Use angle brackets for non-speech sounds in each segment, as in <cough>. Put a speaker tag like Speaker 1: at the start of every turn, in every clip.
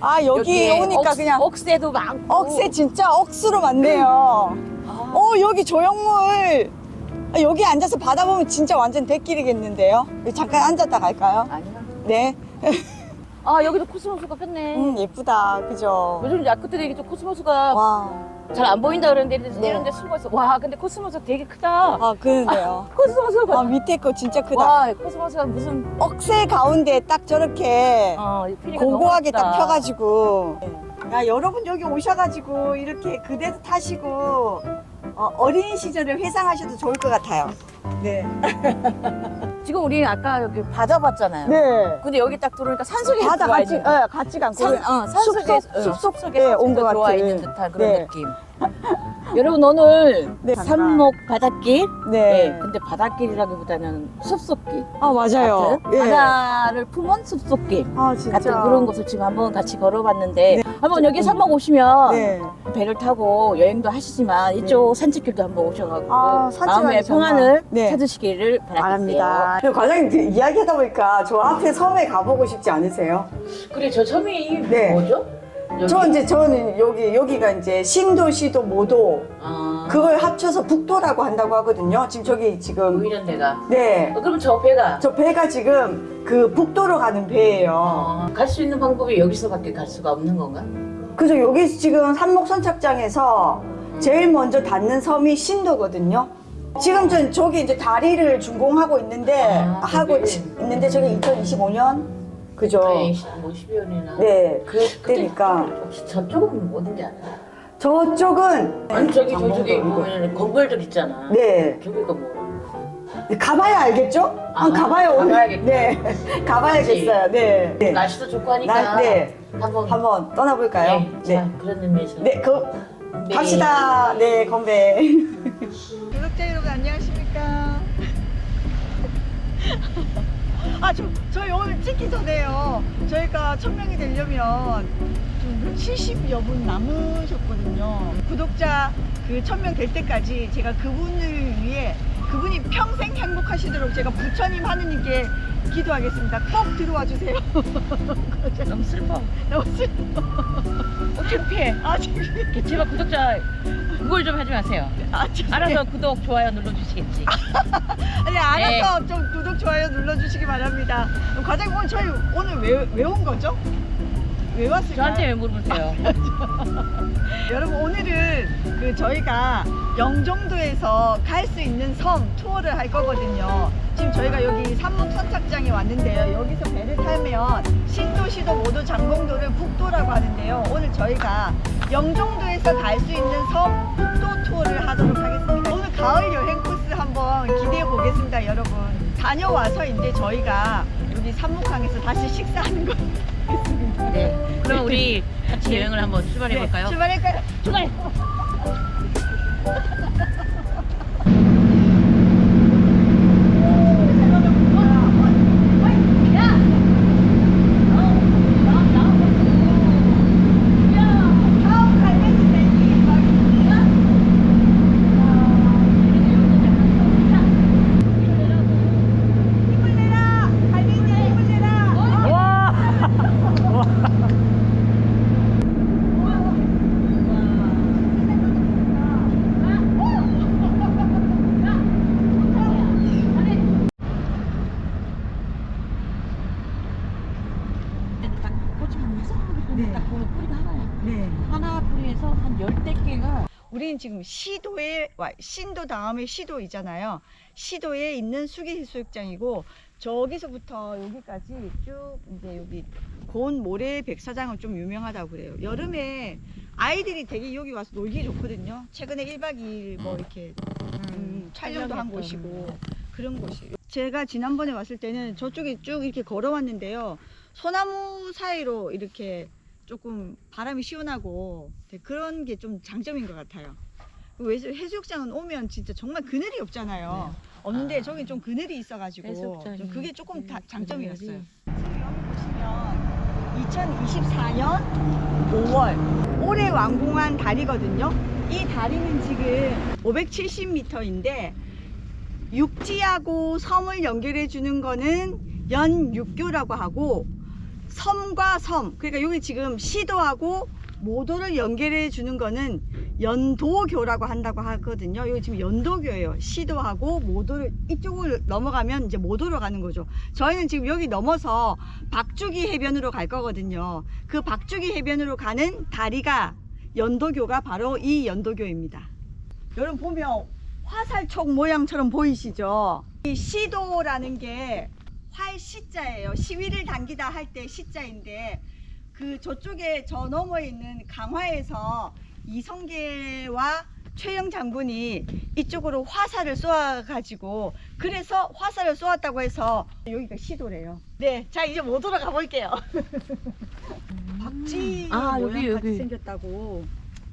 Speaker 1: 아 여기
Speaker 2: 여기에
Speaker 1: 오니까
Speaker 2: 억-
Speaker 1: 그냥
Speaker 2: 억새도 많고.
Speaker 1: 억새 진짜 억수로 많네요.
Speaker 2: 아,
Speaker 1: 어 여기 조형물 아, 여기 앉아서 바다 보면 진짜 완전 대길이겠는데요. 여기 잠깐 앉았다 갈까요?
Speaker 2: 아니야.
Speaker 1: 네.
Speaker 2: 아 여기도 코스모스가 폈네.
Speaker 1: 음 예쁘다. 그죠?
Speaker 2: 요즘 야크들이 이게 좀 코스모스가
Speaker 1: 와.
Speaker 2: 잘 안 보인다 그러는데
Speaker 1: 네.
Speaker 2: 이런 데 숨어 있어. 와 근데 코스모스 되게 크다.
Speaker 1: 아 그러네요. <laughs>
Speaker 2: 코스모스가
Speaker 1: 아
Speaker 2: 봐.
Speaker 1: 밑에 거 진짜 크다.
Speaker 2: 와 코스모스가 무슨
Speaker 1: 억새 가운데 딱 저렇게
Speaker 2: 어
Speaker 1: 고고하게
Speaker 2: 너무
Speaker 1: 딱
Speaker 2: 예쁘다.
Speaker 1: 펴가지고. 야 여러분 여기 오셔가지고 이렇게 그대도 타시고 어, 어린 시절을 회상하셔도 좋을 것 같아요. 네. <laughs>
Speaker 2: 지금 우리 아까 여기 바다 봤잖아요.
Speaker 1: 네.
Speaker 2: 근데 여기 딱 들어오니까 산속에
Speaker 1: 바다
Speaker 2: 들어와
Speaker 1: 같이,
Speaker 2: 있는
Speaker 1: 네, 같이 감고.
Speaker 2: 산, 어, 산속에
Speaker 1: 숲속,
Speaker 2: 어,
Speaker 1: 숲속
Speaker 2: 숲속에
Speaker 1: 네, 온것
Speaker 2: 들어와
Speaker 1: 같은.
Speaker 2: 있는 듯한 그런
Speaker 1: 네.
Speaker 2: 느낌. <laughs> 여러분 오늘
Speaker 1: 네,
Speaker 2: 산목 바닷길.
Speaker 1: 네.
Speaker 2: 네. 근데 바닷길이라기보다는 숲속길.
Speaker 1: 아 맞아요.
Speaker 2: 같은
Speaker 1: 예.
Speaker 2: 바다를 품은 숲속길.
Speaker 1: 아 진짜.
Speaker 2: 같은 그런 곳을 지금 한번 같이 걸어봤는데
Speaker 1: 네.
Speaker 2: 한번 여기 산목 오시면
Speaker 1: 네.
Speaker 2: 배를 타고 여행도 하시지만 이쪽 산책길도 한번 오셔가지고
Speaker 1: 아, 산책하기
Speaker 2: 마음의
Speaker 1: 정말.
Speaker 2: 평안을
Speaker 1: 네.
Speaker 2: 찾으시기를.
Speaker 1: 바랍니다. 과장님 그 이야기하다 보니까 저 앞에 섬에 가보고 싶지 않으세요?
Speaker 2: 그래 저 섬이
Speaker 1: 네.
Speaker 2: 뭐죠?
Speaker 1: 저 이제 저는 여기 여기가 이제 신도 시도 모도
Speaker 2: 아,
Speaker 1: 그걸 합쳐서 북도라고 한다고 하거든요. 지금 저기 지금
Speaker 2: 보이는 데가.
Speaker 1: 네.
Speaker 2: 어, 그럼 저 배가
Speaker 1: 저 배가 지금 그 북도로 가는 배예요.
Speaker 2: 어, 갈수 있는 방법이 여기서밖에 갈 수가 없는 건가?
Speaker 1: 그래서 여기 지금 산목 선착장에서 제일 먼저 닿는 섬이 신도거든요. 지금 전 저기 이제 다리를 준공하고 있는데
Speaker 2: 아,
Speaker 1: 하고. 지- 있는데 저게 2025년 그죠?
Speaker 2: 네, 뭐 12년이나.
Speaker 1: 네, 그때니까
Speaker 2: 혹시 저쪽은 어딘지 알아?
Speaker 1: 저쪽은
Speaker 2: 아니 저기 저쪽에. 보면 건물들 있잖아.
Speaker 1: 네
Speaker 2: 저기가 뭐?
Speaker 1: 가봐야 알겠죠?
Speaker 2: 아,
Speaker 1: 한 가봐요 오늘.
Speaker 2: 가봐야겠다.
Speaker 1: 네, 가봐야겠어요. 네, 네.
Speaker 2: 날씨도 좋고 하니까.
Speaker 1: 나- 네.
Speaker 2: 한번.
Speaker 1: 한번 떠나볼까요?
Speaker 2: 네. 자, 그런 의미에서.
Speaker 1: 네, 그
Speaker 2: 네.
Speaker 1: 갑시다. 네, 건배. <laughs> 구독자 여러분 안녕하십니까? 아, 저, 저희 오늘 찍기 전에요. 저희가 천 명이 되려면 좀 70여 분 남으셨거든요. 구독자 그 천명 될 때까지 제가 그분을 위해 그분이 평생 행복하시도록 제가 부처님 하느님께 기도하겠습니다. 꼭 들어와 주세요. <laughs>
Speaker 2: 너무 슬퍼.
Speaker 1: 너무 슬퍼.
Speaker 2: 어, 창피해.
Speaker 1: 아, 지금.
Speaker 2: 제발 구독자 그걸 좀 하지 마세요.
Speaker 1: 아.
Speaker 2: 알아서 구독, 좋아요 눌러주시겠지. <laughs>
Speaker 1: 아니 알아서 좀 구독 좋아요 눌러주시기 바랍니다. 그럼 과장님 오늘 저희 오늘 왜 왜 온 거죠? 왜 왔을까요?
Speaker 2: 저한테 왜 물어보세요? <laughs>
Speaker 1: 여러분 오늘은 그 저희가 영종도에서 갈 수 있는 섬 투어를 할 거거든요. 지금 저희가 여기 삼목 선착장에 왔는데요. 여기서 배를 타면 신도시도 모두 장봉도를 북도라고 하는데요. 오늘 저희가 영종도에서 갈 수 있는 섬 북도 투어를 하도록 하겠습니다. 오늘 가을 여행 코스 한번 기대해 보겠습니다, 여러분. 다녀와서 이제 저희가 여기 삼목항에서 다시 식사하는 거. <laughs>
Speaker 2: 네. 그럼 우리 같이 여행을 한번 출발해 볼까요?
Speaker 1: 네, 출발할까요?
Speaker 2: 출발.
Speaker 1: 네.
Speaker 2: 하나 뿌리에서 한 열댓 개가
Speaker 1: 우리는 지금 시도에 와 신도 다음에 시도이잖아요. 시도에 있는 수기해수욕장이고 저기서부터 여기까지 쭉 이제 여기 고운 모래 백사장은 좀 유명하다고 그래요. 여름에 아이들이 되게 여기 와서 놀기 좋거든요. 최근에 1박 2일 뭐 이렇게 음, 촬영도 한 곳이고 그런 곳이. 제가 지난번에 왔을 때는 저쪽에 쭉 이렇게 걸어왔는데요. 소나무 사이로 이렇게 조금 바람이 시원하고 네, 그런 게 좀 장점인 것 같아요. 그 해수욕장은 오면 진짜 정말 그늘이 없잖아요. 없는데
Speaker 2: 아.
Speaker 1: 저기 좀 그늘이 있어가지고 좀 그게 조금 다, 장점이었어요. 지금 여기 보시면 2024년 5월 올해 완공한 다리거든요. 이 다리는 지금 570m인데 육지하고 섬을 연결해 주는 거는 연육교라고 하고 섬과 섬. 그러니까 여기 지금 시도하고 모도를 연결해 주는 거는 연도교라고 한다고 하거든요. 여기 지금 연도교예요. 시도하고 모도를 이쪽을 넘어가면 이제 모도로 가는 거죠. 저희는 지금 여기 넘어서 박주기 해변으로 갈 거거든요. 그 박주기 해변으로 가는 다리가 연도교가 바로 이 연도교입니다. 여러분 보면 화살촉 모양처럼 보이시죠? 이 시도라는 게 활 시자예요. 시위를 당기다 할 때 시자인데 그 저쪽에 저 너머에 있는 강화에서 이성계와 최영 장군이 이쪽으로 화살을 쏘아가지고 그래서 화살을 쏘았다고 해서 여기가 시도래요. 네, 자 이제 못 돌아가 볼게요. <laughs> 박쥐
Speaker 2: 아,
Speaker 1: 모양
Speaker 2: 여기,
Speaker 1: 같이
Speaker 2: 여기.
Speaker 1: 생겼다고.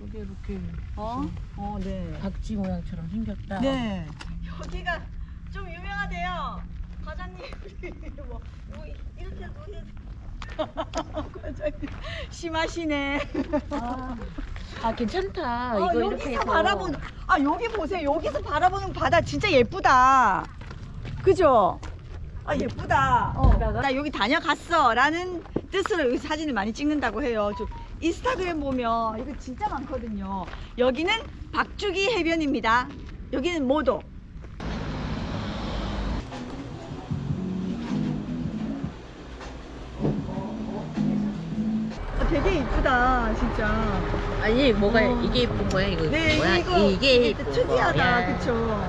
Speaker 2: 여기 이렇게
Speaker 1: 어? 어, 네.
Speaker 2: 박쥐 모양처럼 생겼다.
Speaker 1: 네. 여기가 좀 유명하대요. 과장님, <laughs> 뭐, 뭐 이렇게 노래. 과장님 심하시네.
Speaker 2: 아, 아, 괜찮다.
Speaker 1: 어,
Speaker 2: 이거 이렇게
Speaker 1: 여기서
Speaker 2: 해서.
Speaker 1: 바라보는 아 여기 보세요. 여기서 바라보는 바다 진짜 예쁘다. 그죠? 아 예쁘다. 어. 나 여기 다녀갔어라는 뜻으로 여기 사진을 많이 찍는다고 해요. 저 인스타그램 보면 이거 진짜 많거든요. 여기는 박주기 해변입니다. 여기는 모도. 이쁘다 진짜.
Speaker 2: 아니, 뭐가
Speaker 1: 어.
Speaker 2: 이게 예쁜 거야? 이거
Speaker 1: 네
Speaker 2: 뭐야?
Speaker 1: 이거
Speaker 2: 이게 예쁜
Speaker 1: 특이하다
Speaker 2: 거야.
Speaker 1: 그쵸?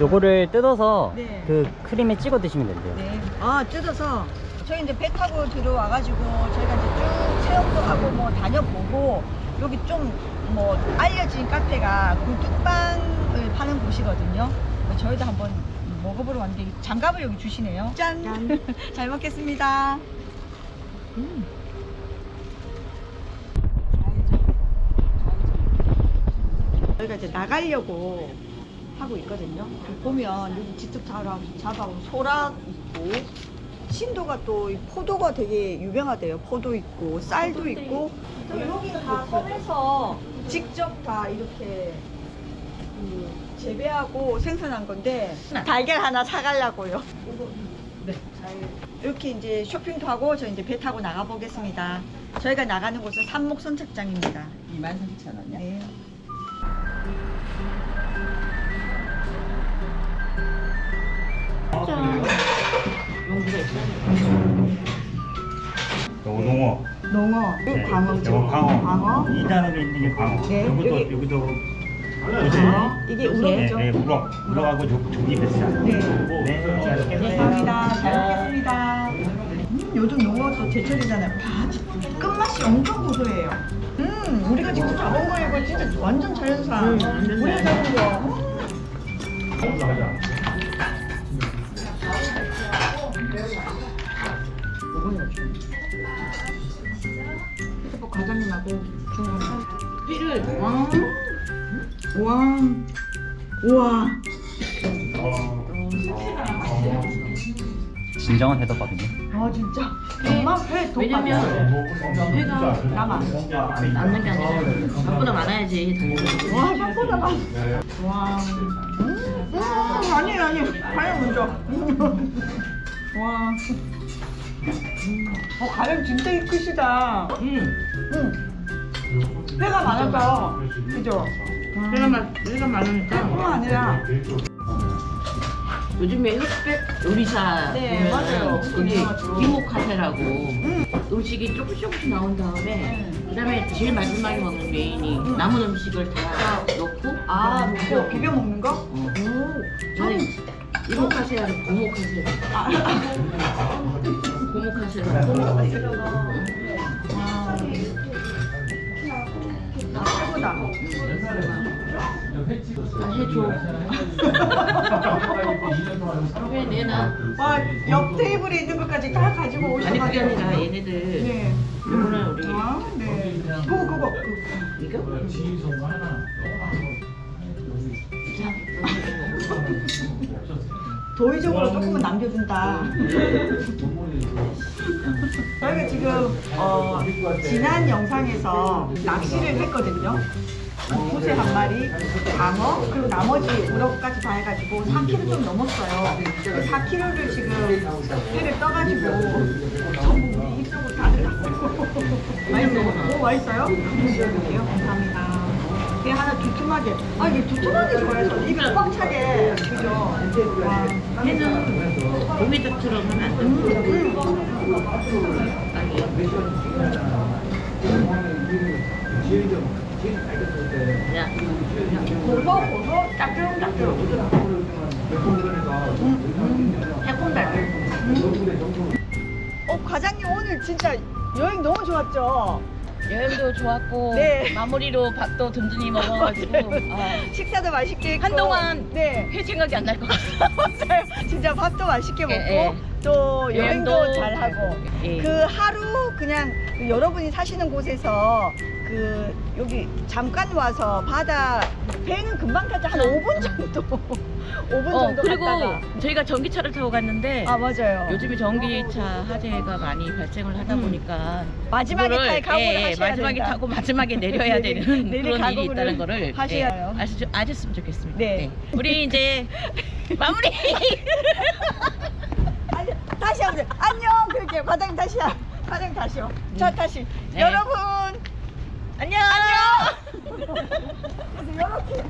Speaker 3: 요거를 뜯어서
Speaker 1: 네.
Speaker 3: 그 크림에 찍어 드시면 된대요.
Speaker 1: 네. 아 뜯어서 저희 이제 배 타고 들어와가지고 저희가 이제 쭉 체험도 하고 뭐 다녀보고 여기 좀 뭐 알려진 카페가 굴뚝빵을 파는 곳이거든요. 저희도 한번 먹어보러 왔는데 장갑을 여기 주시네요. 짠. <laughs> 잘 먹겠습니다. 음. 저희가 이제 나가려고 하고 있거든요. 보면 여기 직접 잡아, 잡아온 소락 있고 신도가 또이 포도가 되게 유명하대요. 포도 있고 쌀도 있고 또 여기 다 섬에서 직접 다 이렇게 그 재배하고 생산한 건데 달걀 하나 사가려고요. 네. 이렇게 이제 쇼핑도 하고 저 이제 배 타고 나가 보겠습니다. 저희가 나가는 곳은 산목 선착장입니다. 23,000원이요? 네.
Speaker 4: 오동어.
Speaker 1: 농어,
Speaker 4: 네,
Speaker 1: 광어죠.
Speaker 4: 요거 광어.
Speaker 1: 광어.
Speaker 4: 이 단어에 있는 게 광어.
Speaker 1: 네,
Speaker 4: 여기도
Speaker 1: 여기-
Speaker 4: 여기도
Speaker 1: 광어.
Speaker 4: 보세요.
Speaker 1: 이게
Speaker 2: 요새.
Speaker 4: 네,
Speaker 1: 우럭이죠.
Speaker 4: 네, 우럭. 우럭하고 조- 조기 뱃살.
Speaker 1: 네.
Speaker 4: 네, 잘 먹겠습니다.
Speaker 1: 감사합니다. 잘 먹겠습니다. 음, 요즘 농어도 제철이잖아요. 다 끝맛이 엄청 고소해요. 음, 우리가 직접 잡은 거 이거 진짜 완전 자연산.
Speaker 2: 음, 완전
Speaker 1: 우리가 잡은 거. 음. 과장님하고 중국
Speaker 2: 피를
Speaker 1: 와, 와, 우와.
Speaker 3: 진정한 해덮밥이네.
Speaker 1: 아 진짜 정말 회
Speaker 2: 왜냐면
Speaker 1: 회가 남아.
Speaker 2: 남는 게 아니라 밥보다 많아야지 당연히.
Speaker 1: 와 생각보다 많. 와. 음, 음, 아니 아니 가령 먼저. 와. 어 가령 진짜 이쁘시다.
Speaker 2: 음.
Speaker 1: 응. 회가 많아서 그죠?
Speaker 2: 회가 많 회가 많으니까
Speaker 1: 뿐만 아니라
Speaker 2: 요즘에 흑백 요리사
Speaker 1: 네,
Speaker 2: 보면은
Speaker 1: 맞아요.
Speaker 2: 거기
Speaker 1: 유명하죠.
Speaker 2: 기모카세라고
Speaker 1: 음.
Speaker 2: 음식이 조금씩 조금씩 나온 다음에
Speaker 1: 음.
Speaker 2: 그다음에 제일 마지막에 먹는 메인이 남은 음식을 다 넣고
Speaker 1: 아
Speaker 2: 비벼
Speaker 1: 뭐 비벼 먹는 거?
Speaker 2: 어.
Speaker 1: 오.
Speaker 2: 저는 이모 카세하고 고모 카세
Speaker 1: 아,
Speaker 2: 고모 카세라 고
Speaker 1: 와. 아.
Speaker 2: 아, 해줘 <laughs> 왜 내놔
Speaker 1: 와, 옆 테이블에 있는 것까지 다 가지고
Speaker 2: 아니
Speaker 1: 오셔가지고.
Speaker 2: 그게 아니라 얘네들
Speaker 1: 네.
Speaker 2: 요거는 우리
Speaker 1: 아, 네. 그거, 그거.
Speaker 2: 이거?
Speaker 1: 도의적으로 조금은 남겨준다. <laughs> 저희가 지금, 어, 지난 영상에서 낚시를 했거든요. 구세 한 마리, 장어, 그리고 나머지 우럭까지 다 해가지고 4kg 좀 넘었어요. 4kg를 지금 회를 떠가지고 전부 우리 입속으로 다 들어갔어요. <laughs> 맛있어요? 오, 맛있어요? 감사합니다. 회 하나 두툼하게. 아, 이게 두툼하게 좋아해서 입에 꽉 차게. 그죠? 와.
Speaker 2: 회는 고기들처럼 하면 안 돼. 야,
Speaker 1: 고소, 고소, 따뜻따뜻.
Speaker 2: 해본달.
Speaker 1: 어, 과장님 오늘 진짜 여행 너무 좋았죠?
Speaker 2: 여행도 좋았고
Speaker 1: 네.
Speaker 2: 마무리로 밥도 든든히 먹어가지고 아,
Speaker 1: 식사도 맛있게 했고.
Speaker 2: 한동안
Speaker 1: 네.
Speaker 2: 회 생각이 안 날 것 같아. <laughs>
Speaker 1: 맞아요. 진짜 밥도 맛있게 먹고
Speaker 2: 예, 예.
Speaker 1: 또 여행도
Speaker 2: 여행도
Speaker 1: 잘하고
Speaker 2: 예.
Speaker 1: 그 하루 그냥 그 여러분이 사시는 곳에서 그 여기 잠깐 와서 바다 배는 금방 타죠 한 5분 정도 <laughs> 5분
Speaker 2: 어,
Speaker 1: 정도
Speaker 2: 그리고
Speaker 1: 갔다가
Speaker 2: 저희가 전기차를 타고 갔는데
Speaker 1: 아 맞아요
Speaker 2: 요즘에 전기차 화재가 많이 발생을 하다
Speaker 1: 음.
Speaker 2: 보니까
Speaker 1: 마지막에
Speaker 2: 그거를,
Speaker 1: 탈 각오를
Speaker 2: 예, 예,
Speaker 1: 하셔야
Speaker 2: 마지막에
Speaker 1: 된다.
Speaker 2: 타고 마지막에 내려야 <laughs>
Speaker 1: 내릴-
Speaker 2: 되는
Speaker 1: 내릴
Speaker 2: 그런 일이
Speaker 1: 각오를
Speaker 2: 있다는 거를
Speaker 1: 하셔야 해요.
Speaker 2: 예, 아시, 아셨으면 좋겠습니다.
Speaker 1: 네.
Speaker 2: 우리 이제 <laughs> 마무리.
Speaker 1: 아니, 다시 한번 안녕 그렇게 과장님 다시 하 과장님 다시요 자 다시
Speaker 2: 네.
Speaker 1: 여러분
Speaker 2: 안녕. <laughs>
Speaker 1: 그래서 이렇게